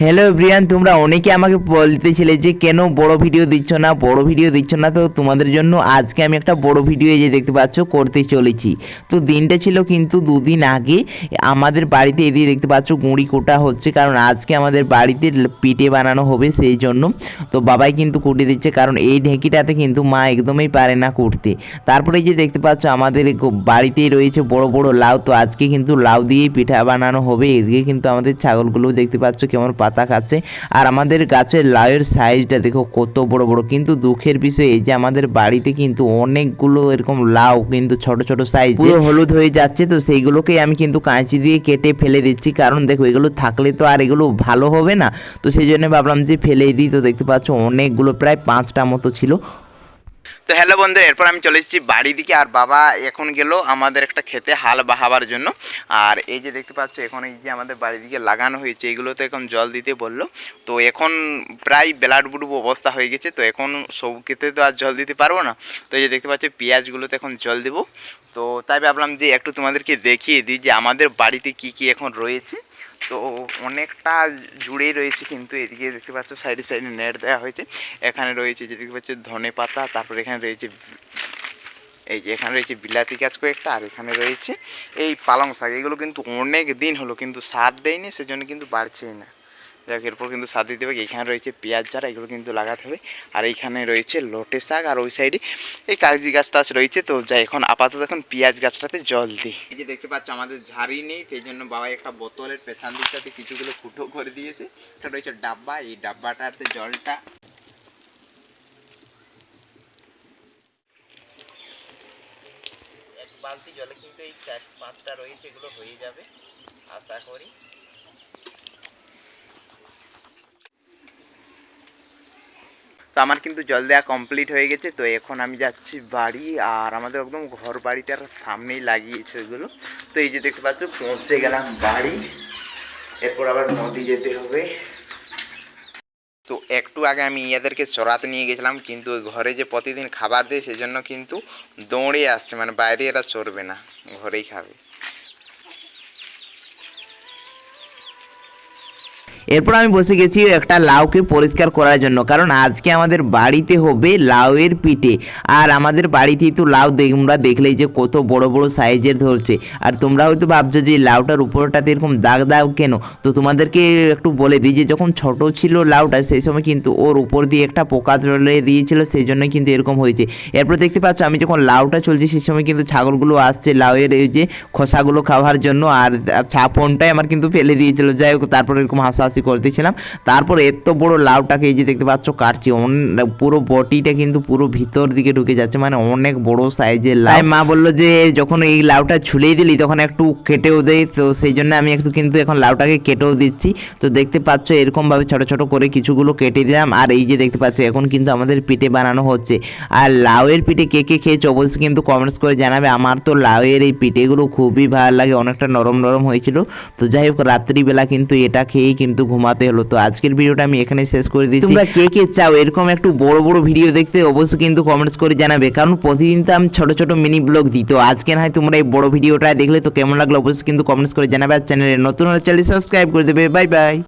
Hello Brian তোমরা অনেকে আমাকে বলতেছিলে যে, কেন বড় ভিডিও দিচ্ছ না? বড় ভিডিও দিচ্ছ না? তো তোমাদের জন্য আজকে আমি একটা বড় ভিডিও এই যে দেখতে পাচ্ছ, করতে চলেছি। তো দিনটা ছিল কিন্তু দুদিন আগে আমাদের বাড়িতে এদিকে দেখতে পাচ্ছ, গুঁড়ি কোটা হচ্ছে, কারণ আজকে আমাদের বাড়িতে পিঠে বানানো হবে সেই জন্য। তো বাবাই কিন্তু কুটে দিচ্ছে, কারণ এই ঢেঁকিটাতে কিন্তু মা একদমই পারে না কুটতে। তারপরে যে দেখতে পাচ্ছ, আমাদের বাড়িতেই রয়েছে বড় বড় লাউ। তো আজকে কিন্তু লাউ দিয়েই পিঠা বানানো হবে। এদিকে কিন্তু আমাদের ছাগলগুলো দেখতে পাচ্ছ, কেমন পাতা খাচ্ছে। আর আমাদের গাছের লাউয়ের সাইজটা দেখো কত বড় বড়। কিন্তু দুঃখের বিষয় এই যে আমাদের বাড়িতে কিন্তু অনেকগুলো এরকম লাউ কিন্তু ছোট ছোট সাইজ পুরো হলুদ হয়ে যাচ্ছে, তো সেইগুলোকে আমি কিন্তু কাঁচি দিয়ে কেটে ফেলে দিচ্ছি। কারণ দেখো এগুলো থাকলে তো আর এগুলো ভালো হবে না। তো সেই জন্য ভাবলাম যে ফেলে দিই। তো দেখতে পাচ্ছ অনেকগুলো, প্রায় পাঁচটা মতো ছিল। তো হ্যালো বন্ধু এরপর আমি চলে এসেছি বাড়ি দিকে, আর বাবা এখন গেল আমাদের একটা খেতে হাল বাহাবার জন্য। আর এই যে দেখতে পাচ্ছ, এখন এই যে আমাদের বাড়ি দিকে লাগানো হয়েছে, এগুলোতে এখন জল দিতে বলল। তো এখন প্রায় বেলাট বুডুব অবস্থা হয়ে গেছে, তো এখন সব ক্ষেত্রে তো আর জল দিতে পারব না। তো এই যে দেখতে পাচ্ছ, পেঁয়াজগুলোতে এখন জল দেবো। তো তাই ভাবলাম যে একটু তোমাদেরকে দেখিয়ে দিই যে আমাদের বাড়িতে কি কি এখন রয়েছে। তো অনেকটা জুড়েই রয়েছে কিন্তু এদিকে দেখতে পাচ্ছ সাইডে সাইডে নেট দেওয়া হয়েছে। এখানে রয়েছে যে দেখতে পাচ্ছ ধনে পাতা, তারপর এখানে রয়েছে এই যে এখানে রয়েছে বিলাতি গাছ কয়েকটা, আর এখানে রয়েছে এই পালং শাক। এগুলো কিন্তু অনেক দিন হলো কিন্তু সার দেয়নি, সেজন্য কিন্তু বাড়ছেই না। যাক, এরপর কিন্তু সার দিতে হবে। এখানে রয়েছে পেঁয়াজ চারা এগুলো কিন্তু লাগাতে হবে। আর এইখানে রয়েছে লোটে শাক, আর ওই সাইডে এই কাগজি গাছ টাছ রয়েছে। তো যাই, এখন আপাতত এখন পেঁয়াজ গাছটাতে জল দিই। এই যে দেখতে পাচ্ছ, আমাদের ঝাড়ি নেই, সেই জন্য বাবা একটা বোতলের পেছন দিকটাতে কিছুগুলো ফুটো করে দিয়েছে। এটা রয়েছে ডাব্বা, এই ডাব্বাটাতে জলটা। বালতি জলে কিন্তু এই চার পাঁচটা রয়েছে, এগুলো হয়ে যাবে, আশা করি। তো আমার কিন্তু জল দেওয়া কমপ্লিট হয়ে গেছে, তো এখন আমি যাচ্ছি বাড়ি আর আমাদের একদম ঘর বাড়িটার সামনেই লাগিয়েছে ওইগুলো। তো এই যে দেখতে পাচ্ছ, পৌঁছে গেলাম বাড়ি, এরপর আবার নদী যেতে হবে। তো একটু আগে আমি ইয়াদেরকে চড়াতে নিয়ে গেছিলাম, কিন্তু ঘরে যে প্রতিদিন খাবার দেয়, সেজন্য কিন্তু দৌড়ে আসছে মানে বাইরে এরা চড়বে না, ঘরেই খাবে। এরপর আমি বসে গেছি একটা লাউকে পরিষ্কার করার জন্য, কারণ আজকে আমাদের বাড়িতে হবে লাউয়ের পিঠে। আর আমাদের বাড়িতেই তো লাউ তোমরা দেখলেই যে কত বড় বড় সাইজের ধরছে। আর তোমরা হয়তো ভাবছ যে লাউটার উপরটাতে এরকম দাগ দাগ কেন? তো তোমাদেরকে একটু বলে দিই যে যখন ছোট ছিল লাউটা, সেই সময় কিন্তু ওর উপর দিয়ে একটা পোকা ধরে দিয়েছিল, সেই জন্য কিন্তু এরকম হয়েছে। এরপর দেখতে পাচ্ছ আমি যখন লাউটা চলছে, সেই সময় কিন্তু ছাগলগুলো আসছে লাউয়ের এই যে খোসাগুলো খাওয়ার জন্য, আর ছাপনটাই আমার কিন্তু ফেলে দিয়েছিল। যাই হোক, তারপর এরকম হাসাহাসি করতেছিলাম তারপর এত বড় লাউটাকে এই যে দেখতে পাচ্ছ, কাটছি। পুরো বটিটা কিন্তু পুরো ভিতর দিকে ঢুকে যাচ্ছে। মানে অনেক বড় সাইজের লাউ। মা বলল যে, যখন এই লাউটা ছুলেই দিলি, তখন একটু কেটেও দেয় তো সেই জন্য আমি একটু কিন্তু এখন লাউটাকে কেটেও দিচ্ছি। তো দেখতে পাচ্ছ, এরকমভাবে ছোট ছোট করে কিছুগুলো কেটে দিলাম। আর এই যে দেখতে পাচ্ছ, এখন কিন্তু আমাদের পিঠে বানানো হচ্ছে। আর লাউয়ের পিঠে কে কে খেয়েছে, অবশ্যই কিন্তু কমেন্টস করে জানাবে। আমার তো লাউয়ের এই পিঠেগুলো খুবই ভালো লাগে, অনেকটা নরম নরম হয়েছিল। তো যাই হোক, রাত্রিবেলা কিন্তু এটা খেয়েই কিন্তু ঘুমাতে হলো। তো আজকের ভিডিওটা আমি এখানে শেষ করে দিচ্ছি। তোমরা কে কে চাও, এরকম একটু বড় বড় ভিডিও দেখতে অবশ্যই কিন্তু কমেন্টস করে জানাবে। কারণ প্রতিদিন তো আমি ছোট ছোট মিনি ব্লগ দিই। তো আজকে না হয় তোমরা এই বড় ভিডিওটা দেখলে তো কেমন লাগল অবশ্যই কিন্তু কমেন্টস করে জানাবে। আর চ্যানেলে নতুন হলে চ্যানেল সাবস্ক্রাইব করে দেবে। Bye bye